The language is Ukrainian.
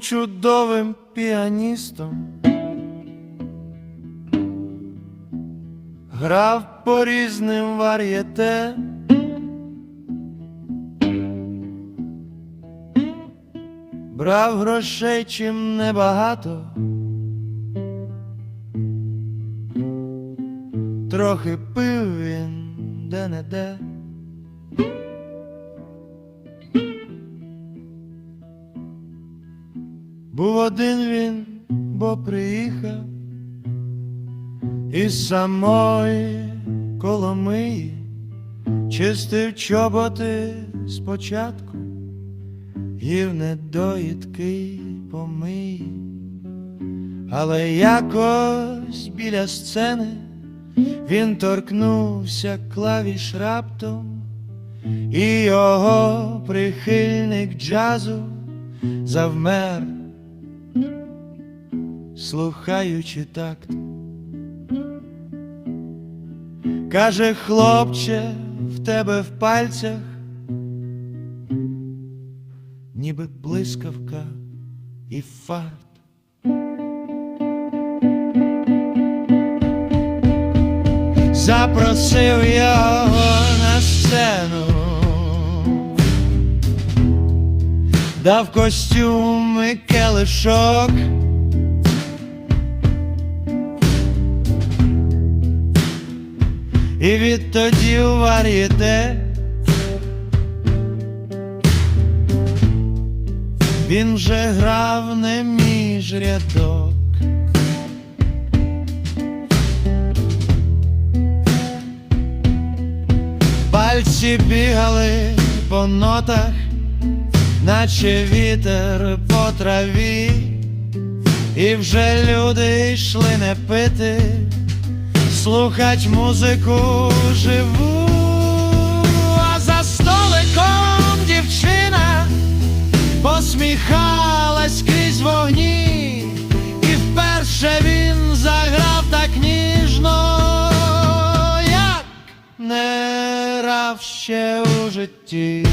Чудовим піаністом, грав по різним вар'єте. Брав грошей чим небагато, трохи пив він де-не-де. Був один він, бо приїхав із самої Коломиї, чистив чоботи спочатку, їв недоїдки помиї, але якось біля сцени він торкнувся клавіш раптом, і його прихильник джазу завмер, слухаючи такт. Каже, хлопче, в тебе в пальцях, ніби блискавка і фарт. Запросив його на сцену, дав костюм і келишок. І відтоді у вар'єте Він вже грав не між рядок. Пальці бігали по нотах, наче вітер по траві, і вже люди йшли не пити слухать музику живу, а за столиком дівчина посміхалась крізь вогні, і вперше він заграв так ніжно, як не грав ще у житті.